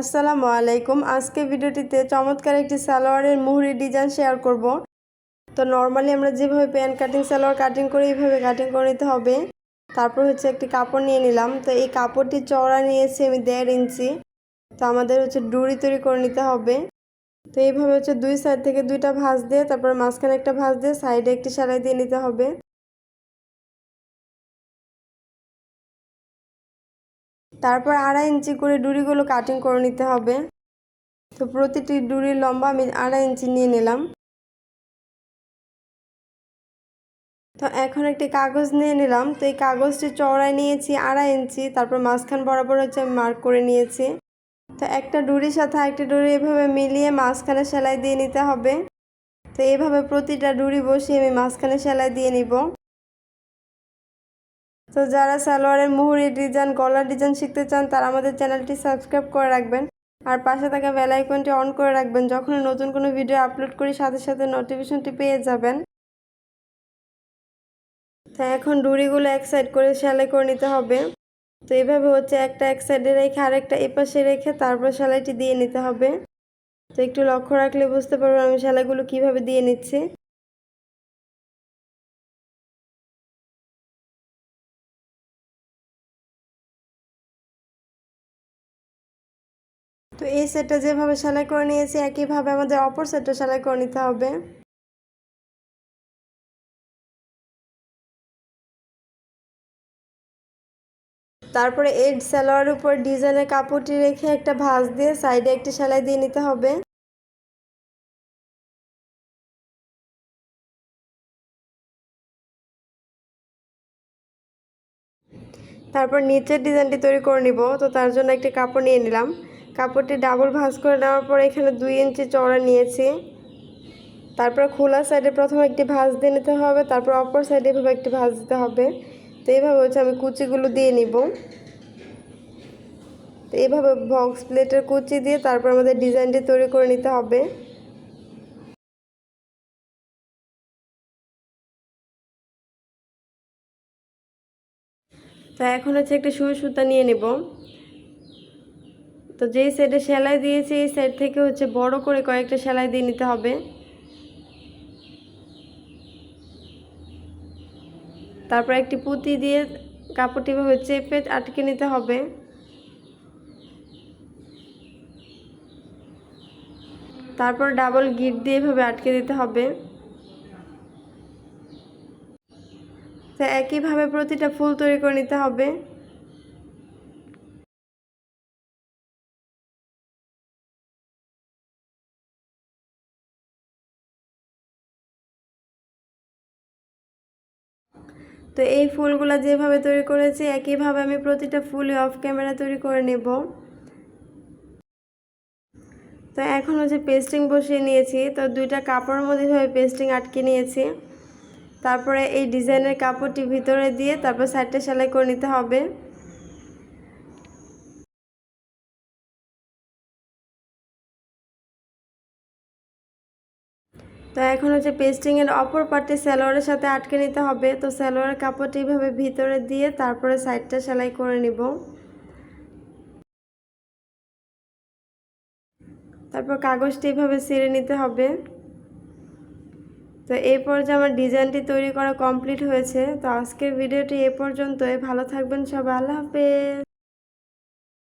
আসসালামু আলাইকুম। আজকে ভিডিওটিতে চমৎকার একটি সালোয়ারের মুহুরি ডিজাইন শেয়ার করব। তো নর্মালি আমরা যেভাবে প্যান্ট কাটিং সালোয়ার কাটিং করি, এইভাবে কাটিং করে নিতে হবে। তারপর হচ্ছে একটি কাপড় নিয়ে নিলাম। তো এই কাপড়টি চওড়া নিয়েছি আমি দেড় ইঞ্চি। তো আমাদের হচ্ছে ডুরি তৈরি করে নিতে হবে। তো এইভাবে হচ্ছে দুই সাইড থেকে দুইটা ভাঁজ দিয়ে, তারপর মাঝখানে একটা ভাঁজ দিয়ে সাইডে একটি সেলাই দিয়ে নিতে হবে। তারপর আড়াই ইঞ্চি করে ডুরিগুলো কাটিং করে নিতে হবে। তো প্রতিটি ডুরির লম্বা আমি আড়াই ইঞ্চি নিয়ে নিলাম। তো এখন একটি কাগজ নিয়ে নিলাম। তো এই কাগজটি চওড়ায় নিয়েছি আড়াই ইঞ্চি, তারপর মাঝখান বরাবর হচ্ছে আমি মার্ক করে নিয়েছি। তো একটা ডুরির সাথে একটা ডুরি এভাবে মিলিয়ে মাঝখানে সেলাই দিয়ে নিতে হবে। তো এইভাবে প্রতিটা ডুরি বসিয়ে আমি মাঝখানে সেলাই দিয়ে নিব। তো যারা সালোয়ারের মুহুরি ডিজাইন, গলার ডিজাইন শিখতে চান, তারা আমাদের চ্যানেলটি সাবস্ক্রাইব করে রাখবেন। আর পাশে থাকা বেল আইকনটি অন করে রাখবেন যখন নতুন কোনো ভিডিও আপলোড করি, সাথে সাথে নোটিফিকেশনটি পেয়ে যাবেন। তো এখন ডুরিগুলো এক সাইড করে সেলাই করে নিতে হবে। তো এইভাবে হচ্ছে একটা এক সাইডে রেখে আরেকটা এপাশে রেখে তারপর সেলাইটি দিয়ে নিতে হবে। তো একটু লক্ষ্য রাখলে বুঝতে পারব আমি সেলাইগুলো কীভাবে দিয়ে নিচ্ছি। তো এই সেটটা যেভাবে সেলাই করে নিয়েছি, একইভাবে আমাদের অপর সেটটা সেলাই করে নিতে হবে। তারপরে এই সালোয়ারের উপর ডিজাইনের কাপড়টি রেখে একটা ভাঁজ দিয়ে সাইডে একটি সেলাই দিয়ে নিতে হবে। তারপর নিচের ডিজাইনটি তৈরি করে নিব, তো তার জন্য একটি কাপড় নিয়ে নিলাম। কাপড়টি ডাবল ভাঁজ করে নেওয়ার পর এখানে দুই ইঞ্চি চড়া নিয়েছি। তারপর খোলা সাইডে প্রথমে একটি ভাঁজ দিয়ে নিতে হবে, তারপর অপর সাইডে এভাবে একটি ভাঁজ দিতে হবে। তো এইভাবে হচ্ছে আমি কুচিগুলো দিয়ে নিব। তো এইভাবে বক্স প্লেটের কুচি দিয়ে তারপর আমাদের ডিজাইনটি তৈরি করে নিতে হবে। তো এখন হচ্ছে একটা সুই সুতা নিয়ে নেব। তো যেই সাইডে সেলাই দিয়েছি, এই সাইড থেকে হচ্ছে বড় করে কয়েকটা সেলাই দিয়ে নিতে হবে। তারপর একটি পুঁতি দিয়ে কাপড়টি ভাবে চেপে আটকে নিতে হবে। তারপর ডাবল গিট দিয়ে এভাবে আটকে দিতে হবে। তো একইভাবে প্রতিটা ফুল তৈরি করে নিতে হবে। তো এই ফুলগুলো যেভাবে তৈরি করেছি, একইভাবে আমি প্রতিটা ফুলই অফ ক্যামেরা তৈরি করে নেব। তো এখন হচ্ছে পেস্টিং বসিয়ে নিয়েছি। তো দুইটা কাপড়ের মধ্যে ভাবে পেস্টিং আটকে নিয়েছি। তারপরে এই ডিজাইনের কাপড়টি ভিতরে দিয়ে তারপর সাইডটা সেলাই করে নিতে হবে। তো এখন হচ্ছে পেস্টিংয়ের অপর পার্টটি সালোয়ারের সাথে আটকে নিতে হবে। তো সালোয়ারের কাপড়টি এইভাবে ভিতরে দিয়ে তারপরে সাইডটা সেলাই করে নিব। তারপর কাগজটি এইভাবে ছিঁড়ে নিতে হবে। তো এই পর্যায়ে আমার ডিজাইনটি তৈরি করা কমপ্লিট হয়েছে। তো আজকের ভিডিওটি এ পর্যন্তই। ভালো থাকবেন সবাই। আল্লাহ হাফেজ।